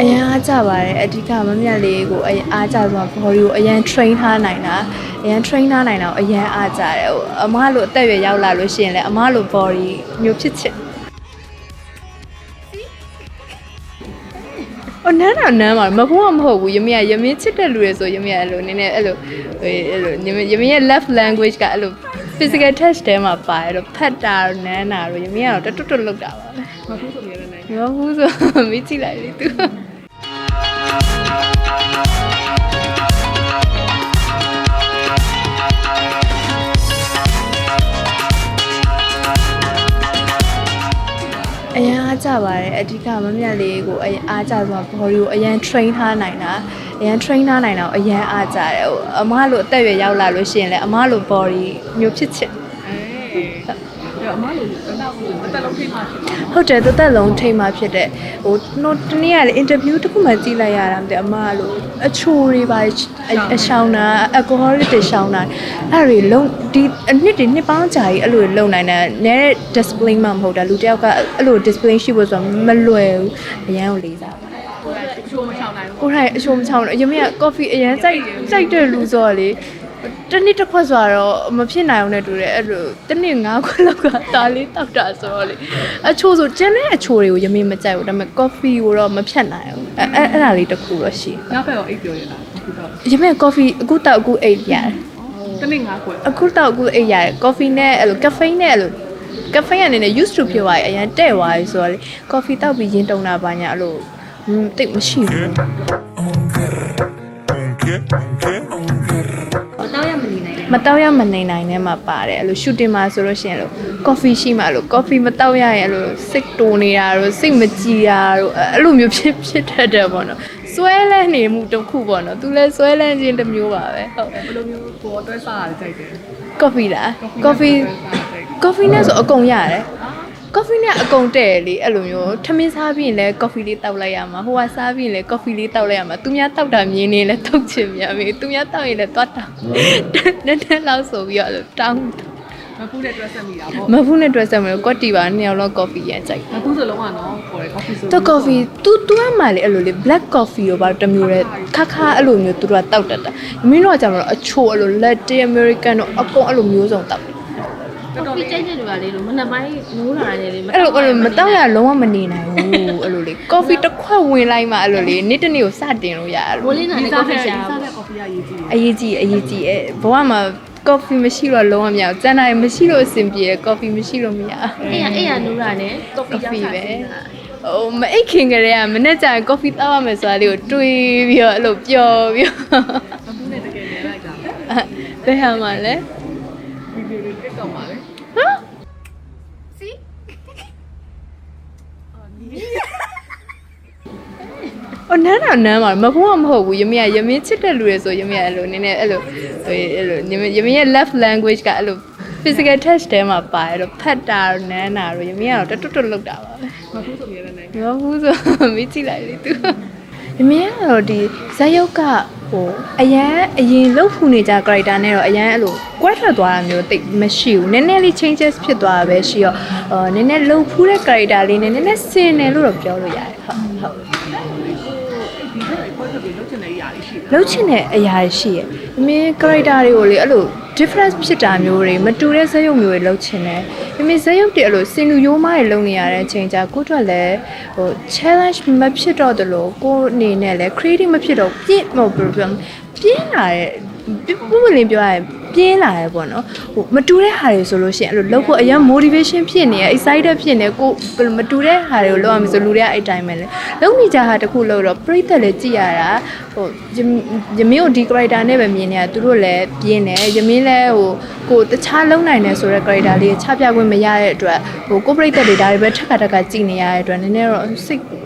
အရန်အားကြပါတယ်အဓိကမမြတ်လေးကိုအရန်အားကြဆိုတော့ body ကိုအရန် train ထားနိုင်တာအရန် train ထားနိုင်တာကိုအရန်အားကြတယ်ဟိုအမလိုအသက်အရွယ်ရောက်လာလို့ရှိရင်လည်းအမလို body မျိုးဖြစ်ချင်အနမ်းတော့နမ်းပါမဖို့မဟုတ်ဘူးယမရယမင်းချစ်တဲ့လူတွေဆိုယမရအဲ့လိုနည်းနည်းအဲ့လိုဟိုအဲ့လိုယမယမရဲ့ left language ကအဲ့လို physical touch တဲမှာပါတယ်တော့ဖတ်တာတော့နမ်းတာတော့ယမရတော့တွတ်တွတ်လောက်တာပါပဲမဟုတ်ဆိုမြဲနေမဟုတ်ဘူးဆိုမေးကြည့်လိုက်လေသူ အရန်အားကြပါတယ်အဓိကမမြတ်လေးကိုအရန်အားကြဆိုတော့ body ကိုအရန် train ထားနိုင်တာအရန် train ထားနိုင်တာကိုအရန်အားကြတယ်ဟိုအမလိုအသက်အရွယ်ရောက်လာလို့ရှိရင်လည်းအမလို body မျိုးဖြစ်ချင်အေး အဲ့အမလို့တော့အတက်လုံးထိမှဖြစ်ပါဟုတ်တယ်တစ်သက်လုံးထိမှဖြစ်တဲ့ဟိုတို့တနေ့ကလေ interview တစ်ခုမှကြည့်လိုက်ရတာမသိအမလိုအချိုတွေပါအရှောင်းတာအကိုဟော်တွေရှောင်းတာအဲ့တွေလုံးဒီအနှစ်တွေနှစ်ပေါင်းကြာကြီးအဲ့လိုလုံနိုင်တာနဲ display မှမဟုတ်တာလူတယောက်ကအဲ့လို display ရှိဖို့ဆိုတော့မလွယ်ဘူးအရန်ကိုလေးစားပါကိုယ်ကချိုးမချောင်းနိုင်ဘူးကိုယ်တိုင်အချိုးမချောင်းတော့အရင်က coffee အရင်စိုက်စိုက်တဲ့လူဆိုတော့လေ တနေ့တစ်ခွက်ဆိုတော့မဖြစ်နိုင်အောင်နဲ့တူတယ်အဲ့လိုတနေ့၅ခွက်လောက်ကဒါလေးတောက်တာဆိုတော့လေအချိုးဆိုကျန်တဲ့အချိုးတွေကိုရမင်းမကြိုက်ဘူးဒါပေမဲ့ coffee ကိုတော့မဖြတ်နိုင်ဘူးအဲ့အဲ့အဲ့ဒါလေးတစ်ခုတော့ရှိနောက်ဘက်ရောအိတ်ပြောရတာအခုတော့ရမင်း coffee အခုတောက်အခုအိတ်ရတယ်တနေ့ငါခွဲအခုတောက်အခုအိတ်ရတယ် coffee နဲ့အဲ့လို caffeine နဲ့အဲ့လို caffeine အနေနဲ့ used to ဖြစ်သွားပြီအရင်တဲ့သွားပြီဆိုတော့လေ coffee တောက်ပြီးရင်တုံတာပါညာအဲ့လိုဟွန်းတိတ်မရှိဘူး Un qué? Un qué? Un qué? မတောက်ရမနေနိုင်နဲ့မှာပါတယ်အဲ့လို shooting မှာဆိုလို့ရှိရင်လို့ coffee ရှိမှလို့ coffee မတောက်ရရင်အဲ့လိုစိတ်တိုနေတာတို့စိတ်မကြည်တာတို့အဲ့လိုမျိုးဖြစ်ဖြစ်တတ်တယ်ပေါ့နော်စွဲလန်းနေမှုတစ်ခုပေါ့နော်သူလည်းစွဲလန်းခြင်းတစ်မျိုးပါပဲဟုတ်ဘယ်လိုမျိုးပေါ်တွဲစားရတယ်ကြိုက်တယ် coffee လား coffee coffee နဲ့ဆိုအကုန်ရတယ် coffee နဲ့အကုန်တဲ့လေအဲ့လိုမျိုးထမင်းစားပြီးရင်လည်း coffee လေးတောက်လိုက်ရမှာဟိုကစားပြီးရင်လည်း coffee လေးတောက်လိုက်ရမှာသူများတောက်တာမြင်နေလဲတောက်ချင်များပြီသူများတောက်ရင်လည်းသွားတောက်နည်းနည်းလောက်ဆိုပြီးတော့အဲ့လိုတောင်းမဖူးတဲ့ dress ဆက်မိတာပေါ့မဖူးနဲ့ dress မယ်ကွက်တီပါနှစ်ယောက်လောက် coffee ရကြိုက်မဖူးဆိုလုံးဝနော်ပေါ်တယ် coffee ဆိုသူ coffee သူသူကမှလေအဲ့လိုလေ black coffee ရောပါတစ်မျိုးလေခါခါအဲ့လိုမျိုးသူတို့ကတောက်တတ်တာမင်းတို့ကကြမှာတော့အချိုအဲ့လို latte american တော့အကုန်အဲ့လိုမျိုးစုံတောက်တယ် တော်တော်ပြလေးကြိုက်တဲ့လူကလေလို့မနက်ပိုင်းနိုးလာတယ်လေမအဲ့လိုအဲ့လိုမတောက်ရလုံးဝမနေနိုင်ဘူးအဲ့လိုလေ coffee တစ်ခွက်ဝင်လိုက်မှအဲ့လိုလေနေ့တစ်နေ့ကိုစတင်လို့ရတယ်မိုးလင်းတာဒီနဲ့စားကော်ဖီတဲ့ရှာဒီစားတဲ့ coffee ရရေးကြည့်အရေးကြီးအရေးကြီးအဲဘဝမှာ coffee မရှိတော့လုံးဝမရဘူးကျန်တာမရှိလို့အဆင်ပြေတယ် coffee မရှိလို့မရဘူးအဲ့ရအဲ့ရနိုးလာနဲ့ coffee ပဲဟိုမအိတ်ခင်ကလေးကမနေ့ကျရင် coffee တောက်ရမယ်ဆိုတာလေးကိုတွေးပြီးတော့အဲ့လိုပျော်ပြီးတော့မဖူးနဲ့တကယ်နေလိုက်တာဘယ်ဟာမှလဲ ဗီဒီယိုလေးတက်တော့ပါလေအော်နမ်းတာနမ်းပါမဖို့မဟုတ်ဘူးယမရယမင်းချစ်တဲ့လူတွေဆိုယမရအဲ့လိုနည်းနည်းအဲ့လိုဟိုအဲ့လိုယမင်းရဲ့ left language ကအဲ့လို physical touch တဲမှာပါတယ်တော့ဖတ်တာတော့နမ်းတာတော့ယမင်းကတော့တွတ်တွတ်လောက်တာပါပဲမဖူးဆိုမြဲနေမဟုတ်ဘူးဆိုမေးကြည့်လိုက်လေသူယမင်းကတော့ဒီဇက်ရုပ်က ဟိုအရန်အရင်လှုပ်ဖူနေကြ character နဲ့တော့အရန်အဲ့လိုကွဲထွက်သွားတာမျိုးတိတ်မရှိဘူးနည်းနည်းလေး changes ဖြစ်သွားတာပဲရှိတော့အော်နည်းနည်းလှုပ်ဖူးတဲ့ character လေးနဲ့နည်းနည်းစင်တယ်လို့တော့ပြောလို့ရတယ်ဟုတ်ဟုတ်ဒီ ဘက်ခွဲထွက်ပြီးလုပ်ချင်တဲ့အရာလေးရှိတယ်လှုပ်ချင်တဲ့အရာတွေရှိရဲ့အမင်း character တွေကိုလေအဲ့လို difference ဖြစ်တာမျိုးတွေမတူတဲ့ဇာတ်ရုပ်မျိုးတွေလှုပ်ချင်တယ်အမင်းဇာတ်ရုပ်တွေအဲ့လိုစင်လူရိုးမားတွေလှုပ်နေရတဲ့အချိန်ကြာကိုယ့်အတွက်လည်းဟို challenge မဖြစ်တော့တလို့ကိုယ်အနေနဲ့လည်း creative မဖြစ်တော့ပြင်းမဟုတ်ဘူးပြင်းလာတဲ့ပူပလင်းပြောရရင် ပြင်းလာရဲပေါ့နော်ဟိုမတူတဲ့ဟာတွေဆိုလို့ရှိရင်အဲ့လိုလှုပ်ဖို့အရင် motivation ဖြစ်နေရ excited ဖြစ်နေကိုဘယ်လိုမတူတဲ့ဟာတွေကိုလှုပ်ရမယ်ဆိုလူတွေကအဲ့တိုင်းပဲလေလှုပ်နေကြဟာတစ်ခုလှုပ်တော့ပြိသက်လည်းကြည်ရတာဟိုယမယမင်းကိုဒီ character နဲ့ပဲမြင်နေတာသူတို့လည်းပြင်းတယ်ယမင်းလည်းဟိုကိုတခြားလုံနိုင်တယ်ဆိုတဲ့ character လေးချပြခွင့်မရတဲ့အတွက်ဟိုကိုပြိသက်တွေဒါတွေပဲထက်ခါထက်ခါကြည်နေရတဲ့အတွက်နည်းနည်းတော့စိတ်ပူတယ်